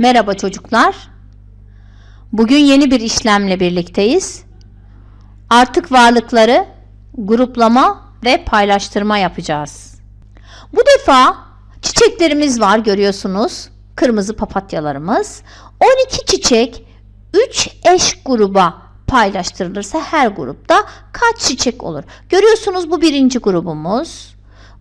Merhaba çocuklar. Bugün yeni bir işlemle birlikteyiz. Artık varlıkları gruplama ve paylaştırma yapacağız. Bu defa çiçeklerimiz var görüyorsunuz. Kırmızı papatyalarımız. 12 çiçek 3 eş gruba paylaştırılırsa her grupta kaç çiçek olur? Görüyorsunuz bu birinci grubumuz.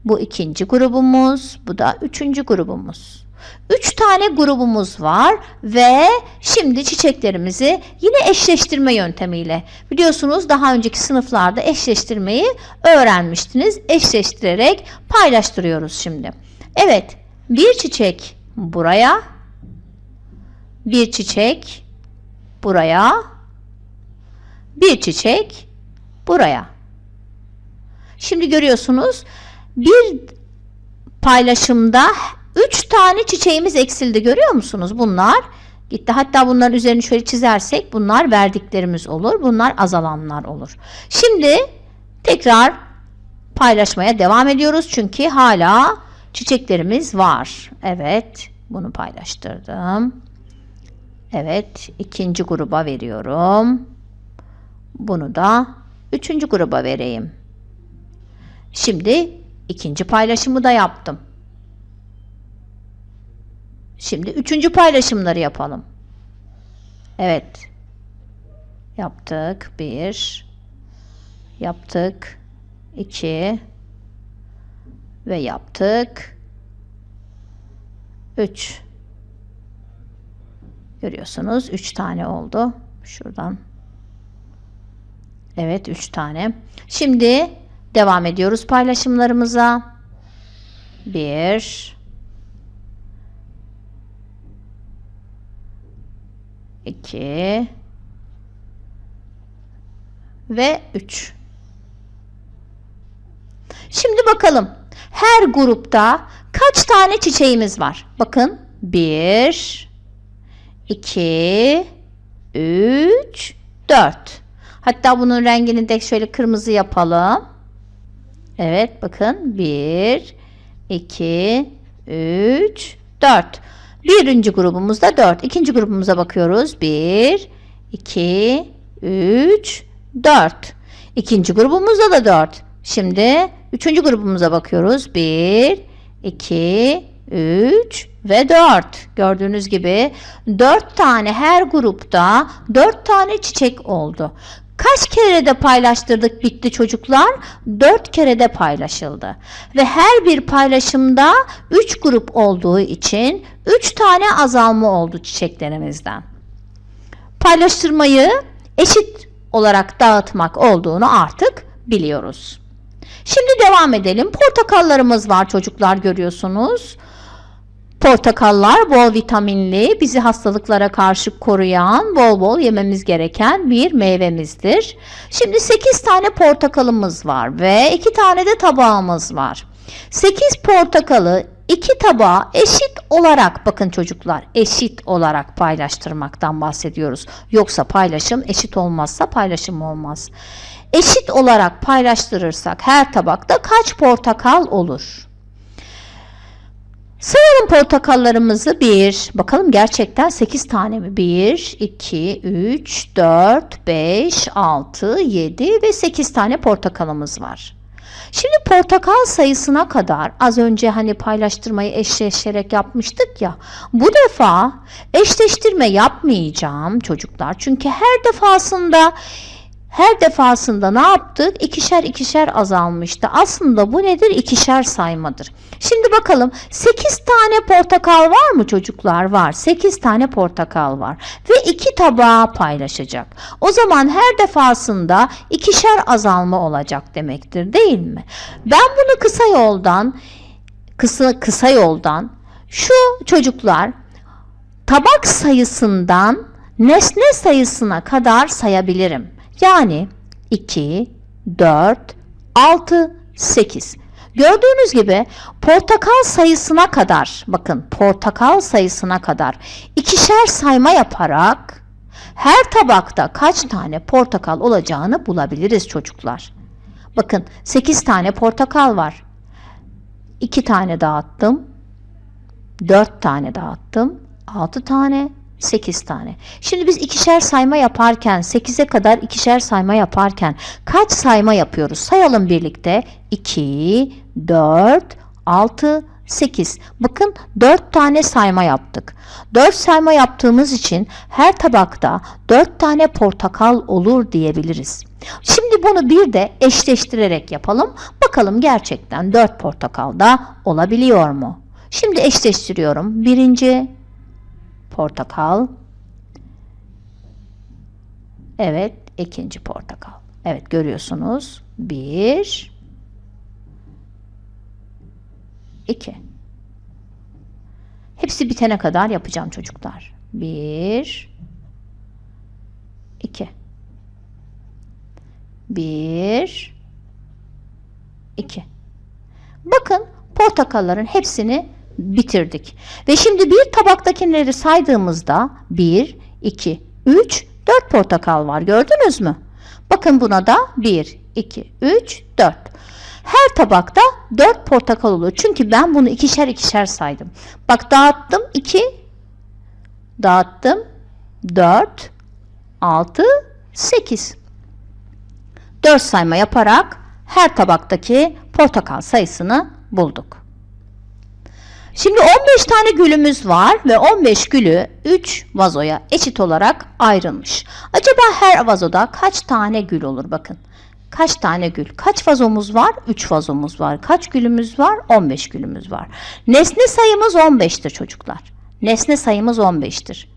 Bu ikinci grubumuz. Bu da üçüncü grubumuz. Üç tane grubumuz var ve şimdi çiçeklerimizi yine eşleştirme yöntemiyle biliyorsunuz daha önceki sınıflarda eşleştirmeyi öğrenmiştiniz. Eşleştirerek paylaştırıyoruz şimdi. Evet bir çiçek buraya bir çiçek buraya bir çiçek buraya. Şimdi görüyorsunuz bir paylaşımda 3 tane çiçeğimiz eksildi görüyor musunuz? Bunlar gitti. Hatta bunların üzerini şöyle çizersek bunlar verdiklerimiz olur. Bunlar azalanlar olur. Şimdi tekrar paylaşmaya devam ediyoruz. Çünkü hala çiçeklerimiz var. Evet bunu paylaştırdım. Evet ikinci gruba veriyorum. Bunu da üçüncü gruba vereyim. Şimdi ikinci paylaşımı da yaptım. Şimdi üçüncü paylaşımları yapalım. Evet. Yaptık. Bir. Yaptık. iki Ve yaptık. Üç. Görüyorsunuz. Üç tane oldu. Şuradan. Evet. Üç tane. Şimdi devam ediyoruz paylaşımlarımıza. Bir. 2 ve 3. Şimdi bakalım. Her grupta kaç tane çiçeğimiz var? Bakın. 1 2 3 4. Hatta bunun rengini de şöyle kırmızı yapalım. Evet bakın. 1 2 3 4. Birinci grubumuzda 4. İkinci grubumuza bakıyoruz. 1, 2, 3, 4. İkinci grubumuzda da 4. Şimdi üçüncü grubumuza bakıyoruz. 1, 2, 3 ve 4. Gördüğünüz gibi 4 tane her grupta 4 tane çiçek oldu. Kaç kere de paylaştırdık bitti çocuklar? 4 kere de paylaşıldı. Ve her bir paylaşımda 3 grup olduğu için 3 tane azalma oldu çiçeklerimizden. Paylaştırmayı eşit olarak dağıtmak olduğunu artık biliyoruz. Şimdi devam edelim. Portakallarımız var çocuklar görüyorsunuz. Portakallar bol vitaminli, bizi hastalıklara karşı koruyan, bol bol yememiz gereken bir meyvemizdir. Şimdi 8 tane portakalımız var ve 2 tane de tabağımız var. 8 portakalı 2 tabağa eşit olarak bakın çocuklar eşit olarak paylaştırmaktan bahsediyoruz. Yoksa paylaşım eşit olmazsa paylaşım olmaz. Eşit olarak paylaştırırsak her tabakta kaç portakal olur? Sayalım portakallarımızı. 1. Bakalım gerçekten 8 tane mi? 1, 2, 3, 4, 5, 6, 7 ve 8 tane portakalımız var. Şimdi portakal sayısına kadar az önce hani paylaştırmayı eşleşerek yapmıştık ya. Bu defa eşleştirme yapmayacağım çocuklar. Çünkü her defasında her defasında ne yaptık? İkişer ikişer azalmıştı. Aslında bu nedir? İkişer saymadır. Şimdi bakalım 8 tane portakal var mı çocuklar? Var. 8 tane portakal var. Ve 2 tabağa paylaşacak. O zaman her defasında ikişer azalma olacak demektir değil mi? Ben bunu kısa yoldan kısa, kısa yoldan şu çocuklar tabak sayısından nesne sayısına kadar sayabilirim. Yani 2, 4, 6, 8. Gördüğünüz gibi portakal sayısına kadar bakın portakal sayısına kadar ikişer sayma yaparak her tabakta kaç tane portakal olacağını bulabiliriz çocuklar. Bakın 8 tane portakal var. 2 tane dağıttım. 4 tane dağıttım. 6 tane, 8 tane. Şimdi biz ikişer sayma yaparken, 8'e kadar ikişer sayma yaparken kaç sayma yapıyoruz? Sayalım birlikte. 2, 4, 6, 8. Bakın 4 tane sayma yaptık. 4 sayma yaptığımız için her tabakta 4 tane portakal olur diyebiliriz. Şimdi bunu bir de eşleştirerek yapalım. Bakalım gerçekten 4 portakal da olabiliyor mu? Şimdi eşleştiriyorum. Birinci portakal. Evet, ikinci portakal. Evet, görüyorsunuz. Bir, iki. Hepsi bitene kadar yapacağım çocuklar. Bir, iki. Bir, iki. Bakın portakalların hepsini bitirdik. Ve şimdi bir tabaktakileri saydığımızda 1, 2, 3, 4 portakal var. Gördünüz mü? Bakın buna da 1, 2, 3, 4. Her tabakta 4 portakal olur. Çünkü ben bunu ikişer ikişer saydım. Bak dağıttım 2, dağıttım 4, 6, 8. 4 sayma yaparak her tabaktaki portakal sayısını bulduk. Şimdi 15 tane gülümüz var ve 15 gülü 3 vazoya eşit olarak ayrılmış. Acaba her vazoda kaç tane gül olur bakın. Kaç tane gül? Kaç vazomuz var? 3 vazomuz var. Kaç gülümüz var? 15 gülümüz var. Nesne sayımız 15'tir çocuklar. Nesne sayımız 15'tir.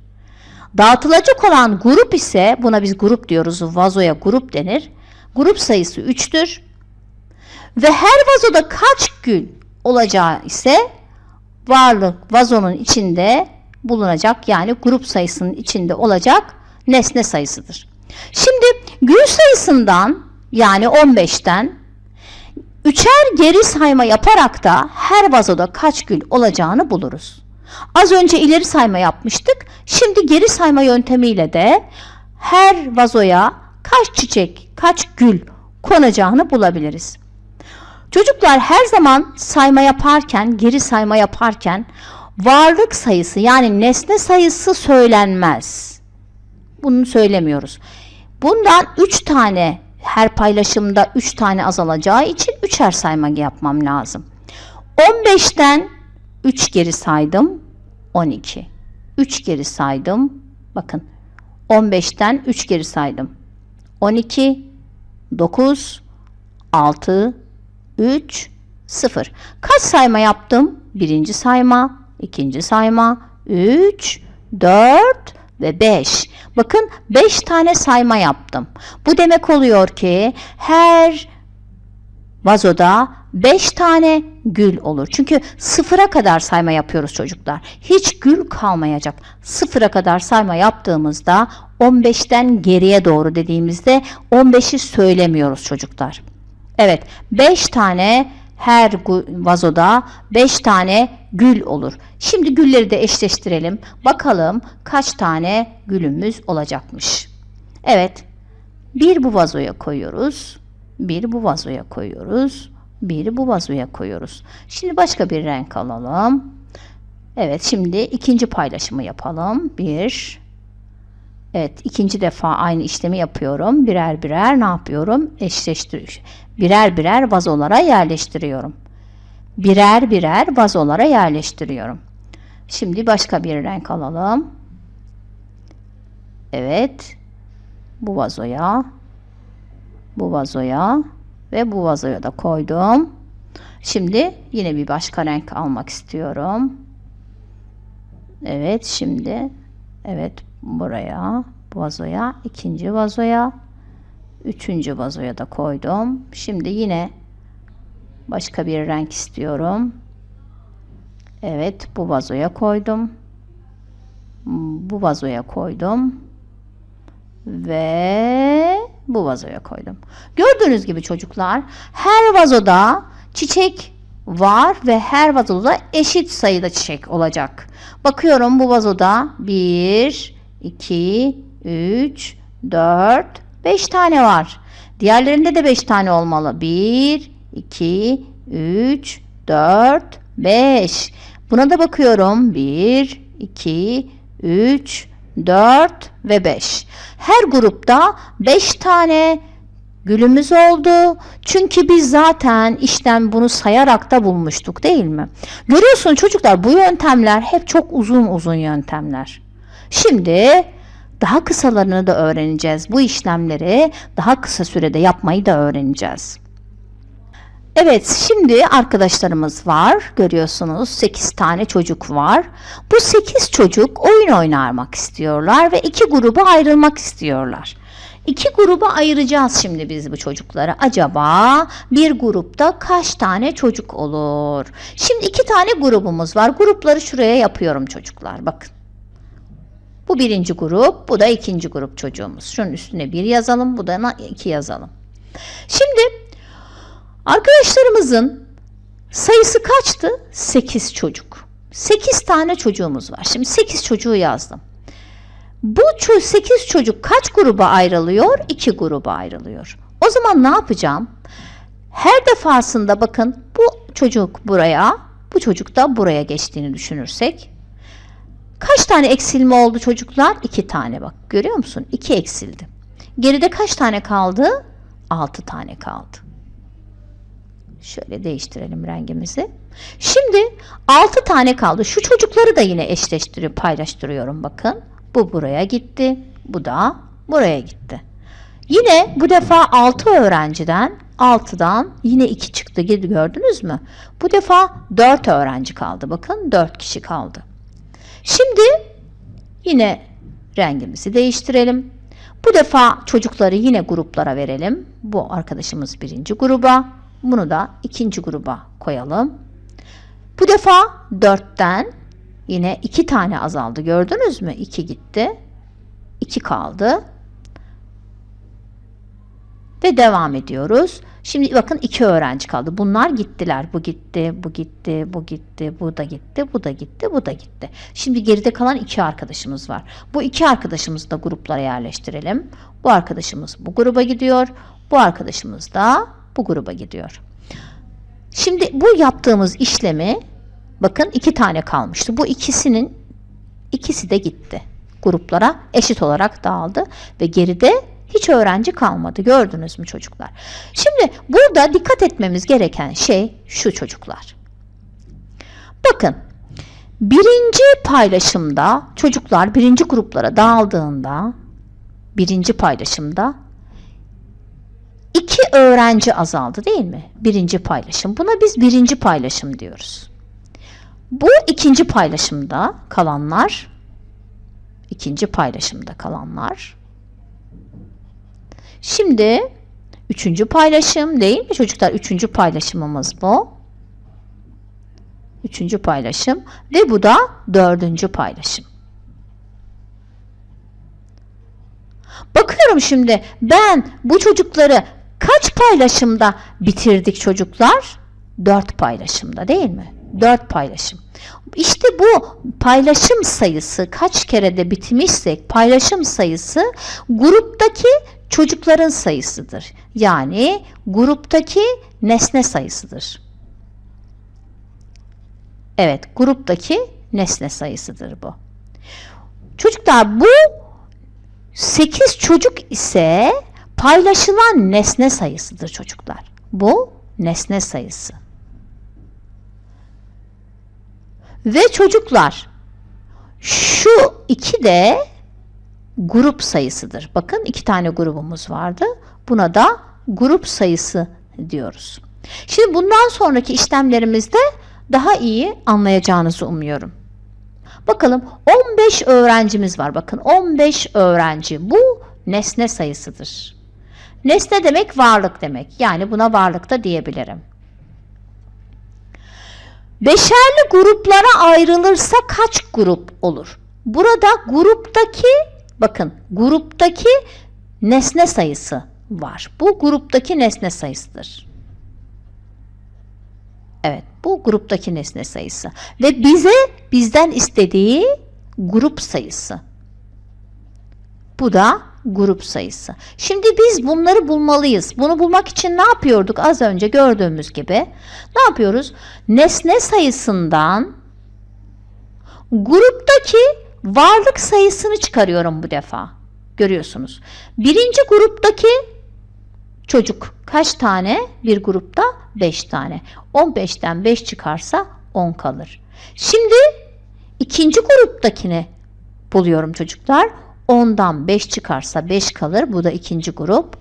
Dağıtılacak olan grup ise buna biz grup diyoruz. Vazoya grup denir. Grup sayısı 3'tür. Ve her vazoda kaç gül olacağı ise varlık vazonun içinde bulunacak yani grup sayısının içinde olacak nesne sayısıdır. Şimdi gül sayısından yani 15'ten üçer geri sayma yaparak da her vazoda kaç gül olacağını buluruz. Az önce ileri sayma yapmıştık. Şimdi geri sayma yöntemiyle de her vazoya kaç çiçek, kaç gül konacağını bulabiliriz. Çocuklar her zaman sayma yaparken, geri sayma yaparken varlık sayısı yani nesne sayısı söylenmez. Bunu söylemiyoruz. Bundan 3 tane her paylaşımda 3 tane azalacağı için 3'er sayma yapmam lazım. 15'ten 3 geri saydım 12. 3 geri saydım. Bakın 15'ten 3 geri saydım. 12 9 6 3 0. Kaç sayma yaptım? Birinci sayma, ikinci sayma, 3 4 ve 5. Bakın 5 tane sayma yaptım. Bu demek oluyor ki her vazoda 5 tane gül olur. Çünkü sıfıra kadar sayma yapıyoruz çocuklar. Hiç gül kalmayacak. Sıfıra kadar sayma yaptığımızda 15'ten geriye doğru dediğimizde 15'i söylemiyoruz çocuklar. Evet 5 tane her vazoda 5 tane gül olur. Şimdi gülleri de eşleştirelim. Bakalım kaç tane gülümüz olacakmış. Evet. Bir bu vazoya koyuyoruz. Bir bu vazoya koyuyoruz. Bir bu vazoya koyuyoruz. Şimdi başka bir renk alalım. Evet şimdi ikinci paylaşımı yapalım. Bir. Evet ikinci defa aynı işlemi yapıyorum. Birer birer ne yapıyorum? Eşleştir birer birer vazolara yerleştiriyorum. Birer birer vazolara yerleştiriyorum. Şimdi başka bir renk alalım. Evet. Bu vazoya, bu vazoya ve bu vazoya da koydum. Şimdi yine bir başka renk almak istiyorum. Evet şimdi evet buraya vazoya ikinci vazoya üçüncü vazoya da koydum. Şimdi yine başka bir renk istiyorum. Evet bu vazoya koydum. Bu vazoya koydum. Ve bu vazoya koydum. Gördüğünüz gibi çocuklar her vazoda çiçek var ve her vazoda eşit sayıda çiçek olacak. Bakıyorum bu vazoda 1, 2, 3, 4, 5 tane var. Diğerlerinde de 5 tane olmalı. 1, 2, 3, 4, 5. Buna da bakıyorum. 1, 2, 3, 4 ve 5. Her grupta 5 tane gülümüz oldu. Çünkü biz zaten işten bunu sayarak da bulmuştuk değil mi? Görüyorsun çocuklar bu yöntemler hep çok uzun uzun yöntemler. Şimdi daha kısalarını da öğreneceğiz. Bu işlemleri daha kısa sürede yapmayı da öğreneceğiz. Evet, şimdi arkadaşlarımız var. Görüyorsunuz 8 tane çocuk var. Bu 8 çocuk oyun oynarmak istiyorlar ve iki gruba ayrılmak istiyorlar. İki gruba ayıracağız şimdi biz bu çocukları. Acaba bir grupta kaç tane çocuk olur? Şimdi iki tane grubumuz var. Grupları şuraya yapıyorum çocuklar. Bakın. Bu birinci grup, bu da ikinci grup çocuğumuz. Şunun üstüne bir yazalım, bu da iki yazalım. Şimdi arkadaşlarımızın sayısı kaçtı? 8 çocuk. 8 tane çocuğumuz var. Şimdi 8 çocuğu yazdım. Bu 8 çocuk kaç gruba ayrılıyor? 2 gruba ayrılıyor. O zaman ne yapacağım? Her defasında bakın bu çocuk buraya, bu çocuk da buraya geçtiğini düşünürsek Kaç tane eksilme oldu çocuklar? 2 tane bak. Görüyor musun? 2 eksildi. Geride kaç tane kaldı? 6 tane kaldı. Şöyle değiştirelim rengimizi. Şimdi 6 tane kaldı. Şu çocukları da yine eşleştirip paylaştırıyorum bakın. Bu buraya gitti. Bu da buraya gitti. Yine bu defa 6 öğrenciden 6'dan yine 2 çıktı. Gördünüz mü? Bu defa 4 öğrenci kaldı. Bakın 4 kişi kaldı. Şimdi yine rengimizi değiştirelim. Bu defa çocukları yine gruplara verelim. Bu arkadaşımız birinci gruba. Bunu da ikinci gruba koyalım. Bu defa dörtten yine iki tane azaldı. Gördünüz mü? İki gitti. İki kaldı. Ve devam ediyoruz. Şimdi bakın iki öğrenci kaldı. Bunlar gittiler. Bu gitti, bu gitti, bu gitti, bu da gitti, bu da gitti, bu da gitti. Şimdi geride kalan iki arkadaşımız var. Bu iki arkadaşımızı da gruplara yerleştirelim. Bu arkadaşımız bu gruba gidiyor. Bu arkadaşımız da bu gruba gidiyor. Şimdi bu yaptığımız işlemi bakın iki tane kalmıştı. Bu ikisinin ikisi de gitti. Gruplara eşit olarak dağıldı ve geride hiç öğrenci kalmadı. Gördünüz mü çocuklar? Şimdi burada dikkat etmemiz gereken şey şu çocuklar. Bakın birinci paylaşımda çocuklar birinci gruplara dağıldığında birinci paylaşımda iki öğrenci azaldı değil mi? Birinci paylaşım. Buna biz birinci paylaşım diyoruz. Bu ikinci paylaşımda kalanlar ikinci paylaşımda kalanlar Şimdi üçüncü paylaşım değil mi çocuklar? Üçüncü paylaşımımız bu. Üçüncü paylaşım ve bu da dördüncü paylaşım. Bakıyorum şimdi ben bu çocukları kaç paylaşımda bitirdik çocuklar? Dört paylaşımda değil mi? Dört paylaşım. İşte bu paylaşım sayısı kaç kerede bitmişsek paylaşım sayısı gruptaki çocukların sayısıdır. Yani gruptaki nesne sayısıdır. Evet, gruptaki nesne sayısıdır bu. Çocuklar bu 8 çocuk ise paylaşılan nesne sayısıdır çocuklar. Bu nesne sayısı. Ve çocuklar şu iki de grup sayısıdır. Bakın iki tane grubumuz vardı. Buna da grup sayısı diyoruz. Şimdi bundan sonraki işlemlerimizde daha iyi anlayacağınızı umuyorum. Bakalım 15 öğrencimiz var. Bakın 15 öğrenci. Bu nesne sayısıdır. Nesne demek varlık demek. Yani buna varlık da diyebilirim. Beşerli gruplara ayrılırsa kaç grup olur? Burada gruptaki bakın gruptaki nesne sayısı var. Bu gruptaki nesne sayısıdır. Evet, bu gruptaki nesne sayısı ve bize bizden istediği grup sayısı. Bu da grup sayısı. Şimdi biz bunları bulmalıyız. Bunu bulmak için ne yapıyorduk? Az önce gördüğümüz gibi ne yapıyoruz? Nesne sayısından gruptaki varlık sayısını çıkarıyorum bu defa. Görüyorsunuz. Birinci gruptaki çocuk kaç tane? Bir grupta 5 tane. 15'ten 5 çıkarsa 10 kalır. Şimdi ikinci gruptakini buluyorum çocuklar. 10'dan 5 çıkarsa 5 kalır. Bu da ikinci grup.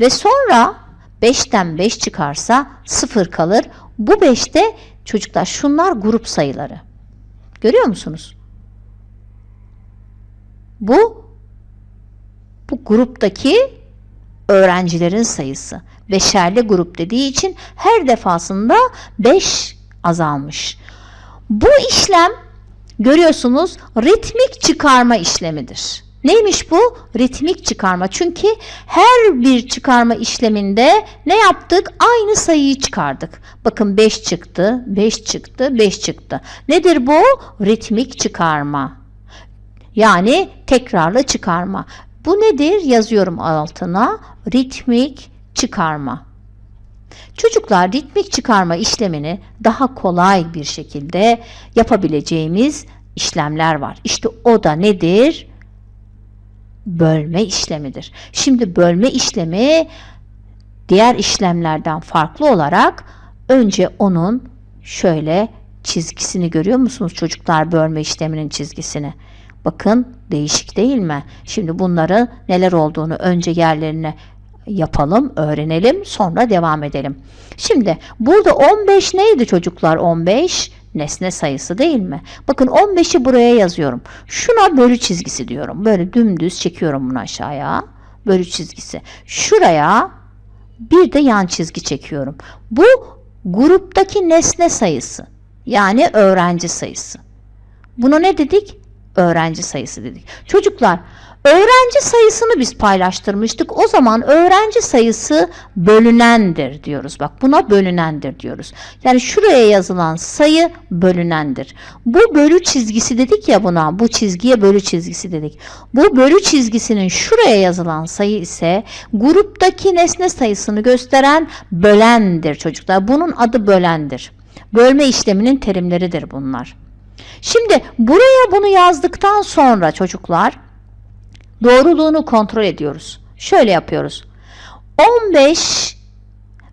Ve sonra 5'ten 5 çıkarsa 0 kalır. Bu 5'te çocuklar şunlar grup sayıları. Görüyor musunuz? Bu bu gruptaki öğrencilerin sayısı. Beşerli grup dediği için her defasında 5 azalmış. Bu işlem görüyorsunuz ritmik çıkarma işlemidir. Neymiş bu? Ritmik çıkarma. Çünkü her bir çıkarma işleminde ne yaptık? Aynı sayıyı çıkardık. Bakın 5 çıktı, 5 çıktı, 5 çıktı. Nedir bu? Ritmik çıkarma. Yani tekrarlı çıkarma. Bu nedir? Yazıyorum altına. Ritmik çıkarma. Çocuklar ritmik çıkarma işlemini daha kolay bir şekilde yapabileceğimiz işlemler var. İşte o da nedir? Bölme işlemidir. Şimdi bölme işlemi diğer işlemlerden farklı olarak önce onun şöyle çizgisini görüyor musunuz çocuklar bölme işleminin çizgisini? Bakın değişik değil mi? Şimdi bunları neler olduğunu önce yerlerine yapalım, öğrenelim, sonra devam edelim. Şimdi burada 15 neydi çocuklar? 15 nesne sayısı değil mi? Bakın 15'i buraya yazıyorum. Şuna bölü çizgisi diyorum. Böyle dümdüz çekiyorum bunu aşağıya. Bölü çizgisi. Şuraya bir de yan çizgi çekiyorum. Bu gruptaki nesne sayısı. Yani öğrenci sayısı. Buna ne dedik? öğrenci sayısı dedik. Çocuklar öğrenci sayısını biz paylaştırmıştık. O zaman öğrenci sayısı bölünendir diyoruz. Bak buna bölünendir diyoruz. Yani şuraya yazılan sayı bölünendir. Bu bölü çizgisi dedik ya buna. Bu çizgiye bölü çizgisi dedik. Bu bölü çizgisinin şuraya yazılan sayı ise gruptaki nesne sayısını gösteren bölendir çocuklar. Bunun adı bölendir. Bölme işleminin terimleridir bunlar. Şimdi buraya bunu yazdıktan sonra çocuklar doğruluğunu kontrol ediyoruz. Şöyle yapıyoruz. 15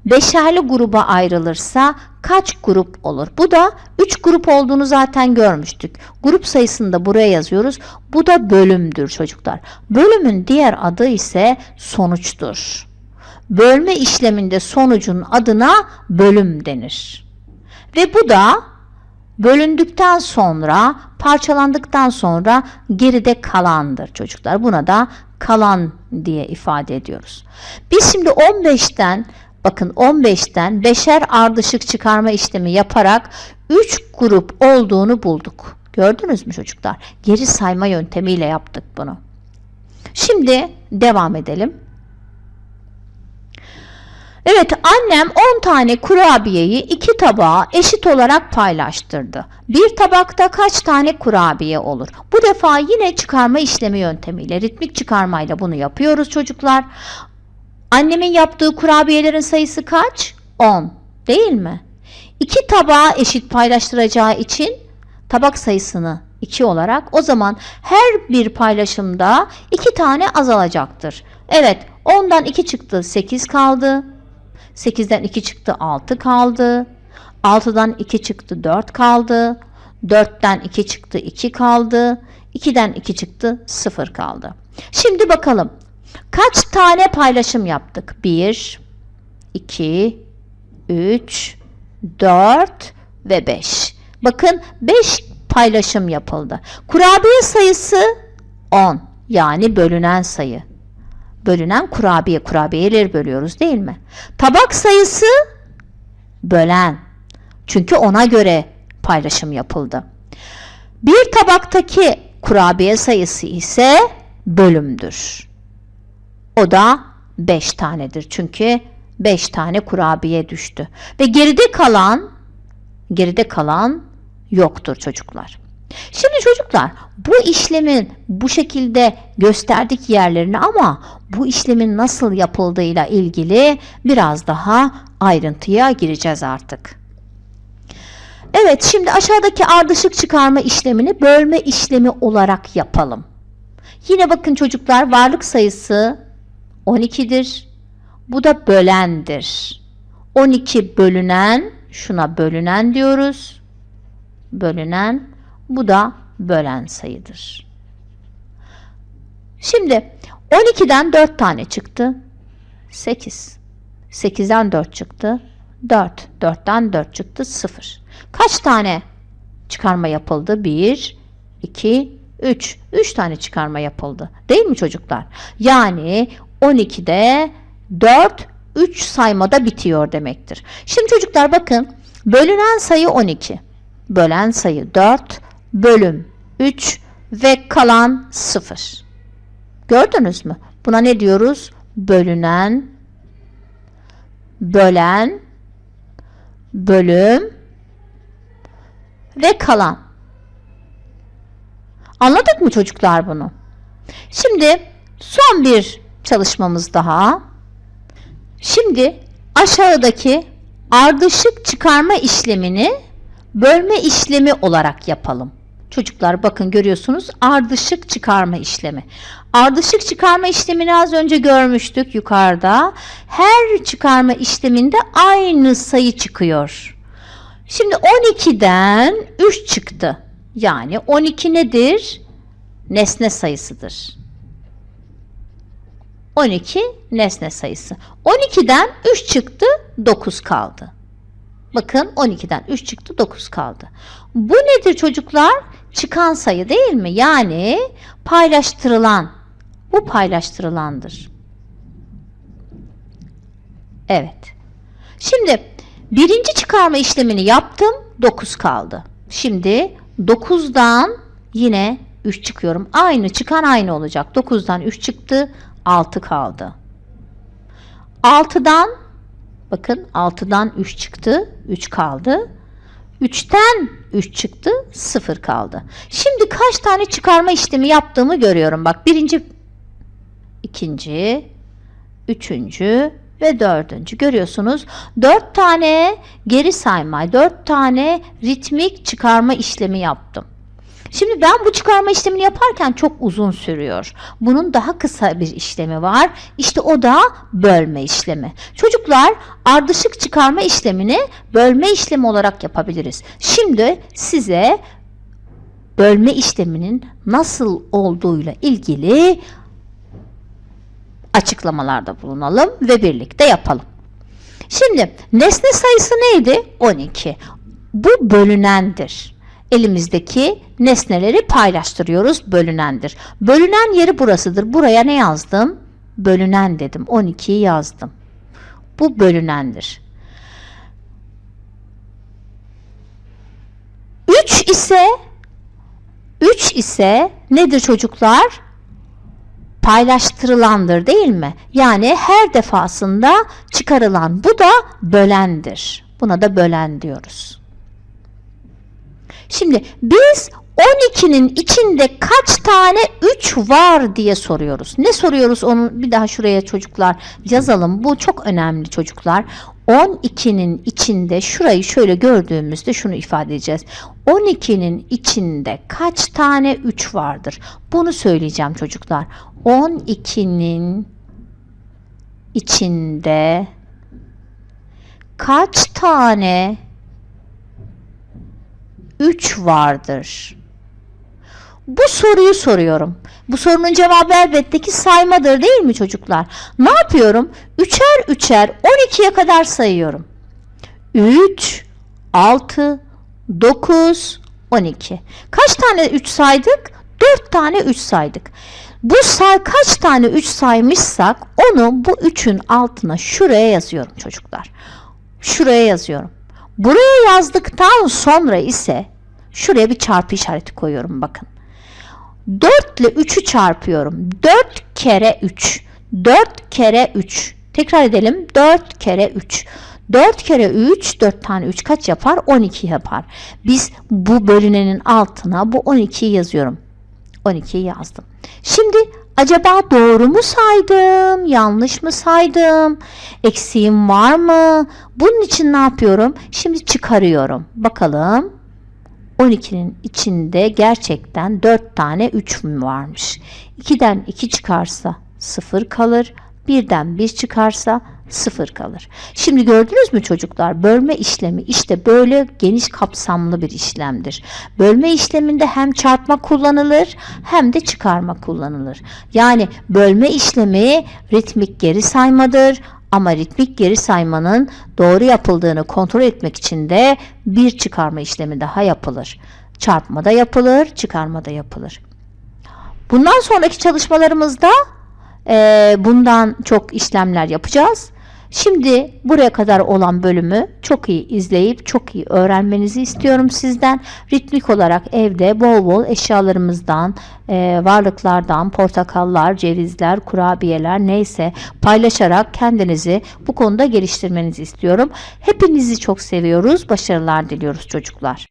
beşerli gruba ayrılırsa kaç grup olur? Bu da 3 grup olduğunu zaten görmüştük. Grup sayısını da buraya yazıyoruz. Bu da bölümdür çocuklar. Bölümün diğer adı ise sonuçtur. Bölme işleminde sonucun adına bölüm denir. Ve bu da bölündükten sonra, parçalandıktan sonra geride kalandır çocuklar. Buna da kalan diye ifade ediyoruz. Biz şimdi 15'ten bakın 15'ten beşer ardışık çıkarma işlemi yaparak 3 grup olduğunu bulduk. Gördünüz mü çocuklar? Geri sayma yöntemiyle yaptık bunu. Şimdi devam edelim. Evet annem 10 tane kurabiyeyi iki tabağa eşit olarak paylaştırdı. Bir tabakta kaç tane kurabiye olur? Bu defa yine çıkarma işlemi yöntemiyle ritmik çıkarmayla bunu yapıyoruz çocuklar. Annemin yaptığı kurabiyelerin sayısı kaç? 10 değil mi? İki tabağa eşit paylaştıracağı için tabak sayısını 2 olarak o zaman her bir paylaşımda 2 tane azalacaktır. Evet 10'dan 2 çıktı 8 kaldı. 8'den 2 çıktı 6 kaldı. 6'dan 2 çıktı 4 kaldı. 4'ten 2 çıktı 2 kaldı. 2'den 2 çıktı 0 kaldı. Şimdi bakalım. Kaç tane paylaşım yaptık? 1, 2, 3, 4 ve 5. Bakın 5 paylaşım yapıldı. Kurabiye sayısı 10 yani bölünen sayı bölünen kurabiye. Kurabiyeleri bölüyoruz değil mi? Tabak sayısı bölen. Çünkü ona göre paylaşım yapıldı. Bir tabaktaki kurabiye sayısı ise bölümdür. O da 5 tanedir. Çünkü 5 tane kurabiye düştü. Ve geride kalan geride kalan yoktur çocuklar. Şimdi çocuklar bu işlemin bu şekilde gösterdik yerlerini ama bu işlemin nasıl yapıldığıyla ilgili biraz daha ayrıntıya gireceğiz artık. Evet şimdi aşağıdaki ardışık çıkarma işlemini bölme işlemi olarak yapalım. Yine bakın çocuklar varlık sayısı 12'dir. Bu da bölendir. 12 bölünen şuna bölünen diyoruz. Bölünen bu da bölen sayıdır. Şimdi 12'den 4 tane çıktı. 8. 8'den 4 çıktı. 4. 4'ten 4 çıktı. 0. Kaç tane çıkarma yapıldı? 1, 2, 3. 3 tane çıkarma yapıldı. Değil mi çocuklar? Yani 12'de 4, 3 saymada bitiyor demektir. Şimdi çocuklar bakın. Bölünen sayı 12. Bölen sayı 4. Bölüm 3 ve kalan 0. Gördünüz mü? Buna ne diyoruz? Bölünen, bölen, bölüm ve kalan. Anladık mı çocuklar bunu? Şimdi son bir çalışmamız daha. Şimdi aşağıdaki ardışık çıkarma işlemini bölme işlemi olarak yapalım. Çocuklar bakın görüyorsunuz ardışık çıkarma işlemi. Ardışık çıkarma işlemini az önce görmüştük yukarıda. Her çıkarma işleminde aynı sayı çıkıyor. Şimdi 12'den 3 çıktı. Yani 12 nedir? Nesne sayısıdır. 12 nesne sayısı. 12'den 3 çıktı, 9 kaldı. Bakın 12'den 3 çıktı, 9 kaldı. Bu nedir çocuklar? Çıkan sayı değil mi? Yani paylaştırılan. Bu paylaştırılandır. Evet. Şimdi birinci çıkarma işlemini yaptım. 9 kaldı. Şimdi 9'dan yine 3 çıkıyorum. Aynı çıkan aynı olacak. 9'dan 3 çıktı. 6 kaldı. 6'dan bakın 6'dan 3 çıktı. 3 kaldı. 3'ten 3 çıktı. 0 kaldı. Şimdi kaç tane çıkarma işlemi yaptığımı görüyorum. Bak birinci, ikinci, üçüncü ve dördüncü. Görüyorsunuz 4 tane geri sayma, 4 tane ritmik çıkarma işlemi yaptım. Şimdi ben bu çıkarma işlemini yaparken çok uzun sürüyor. Bunun daha kısa bir işlemi var. İşte o da bölme işlemi. Çocuklar ardışık çıkarma işlemini bölme işlemi olarak yapabiliriz. Şimdi size bölme işleminin nasıl olduğuyla ilgili açıklamalarda bulunalım ve birlikte yapalım. Şimdi nesne sayısı neydi? 12. Bu bölünendir elimizdeki nesneleri paylaştırıyoruz. Bölünendir. Bölünen yeri burasıdır. Buraya ne yazdım? Bölünen dedim. 12'yi yazdım. Bu bölünendir. 3 ise 3 ise nedir çocuklar? Paylaştırılandır değil mi? Yani her defasında çıkarılan. Bu da bölendir. Buna da bölen diyoruz. Şimdi biz 12'nin içinde kaç tane 3 var diye soruyoruz. Ne soruyoruz onu bir daha şuraya çocuklar yazalım. Bu çok önemli çocuklar. 12'nin içinde şurayı şöyle gördüğümüzde şunu ifade edeceğiz. 12'nin içinde kaç tane 3 vardır? Bunu söyleyeceğim çocuklar. 12'nin içinde kaç tane 3 vardır? Bu soruyu soruyorum. Bu sorunun cevabı elbette ki saymadır değil mi çocuklar? Ne yapıyorum? Üçer üçer 12'ye kadar sayıyorum. 3, 6, 9, 12. Kaç tane 3 saydık? 4 tane 3 saydık. Bu say kaç tane 3 saymışsak onu bu 3'ün altına şuraya yazıyorum çocuklar. Şuraya yazıyorum. Buraya yazdıktan sonra ise şuraya bir çarpı işareti koyuyorum bakın. 4 ile 3'ü çarpıyorum. 4 kere 3. 4 kere 3. Tekrar edelim. 4 kere 3. 4 kere 3, 4 tane 3 kaç yapar? 12 yapar. Biz bu bölünenin altına bu 12'yi yazıyorum. 12'yi yazdım. Şimdi Acaba doğru mu saydım? Yanlış mı saydım? Eksiğim var mı? Bunun için ne yapıyorum? Şimdi çıkarıyorum. Bakalım. 12'nin içinde gerçekten 4 tane 3 mü varmış? 2'den 2 çıkarsa 0 kalır. 1'den 1 çıkarsa 0 kalır. Şimdi gördünüz mü çocuklar? Bölme işlemi işte böyle geniş kapsamlı bir işlemdir. Bölme işleminde hem çarpma kullanılır hem de çıkarma kullanılır. Yani bölme işlemi ritmik geri saymadır. Ama ritmik geri saymanın doğru yapıldığını kontrol etmek için de bir çıkarma işlemi daha yapılır. Çarpma da yapılır, çıkarma da yapılır. Bundan sonraki çalışmalarımızda bundan çok işlemler yapacağız. Şimdi buraya kadar olan bölümü çok iyi izleyip çok iyi öğrenmenizi istiyorum sizden. Ritmik olarak evde bol bol eşyalarımızdan, eee, varlıklardan, portakallar, cevizler, kurabiyeler neyse paylaşarak kendinizi bu konuda geliştirmenizi istiyorum. Hepinizi çok seviyoruz. Başarılar diliyoruz çocuklar.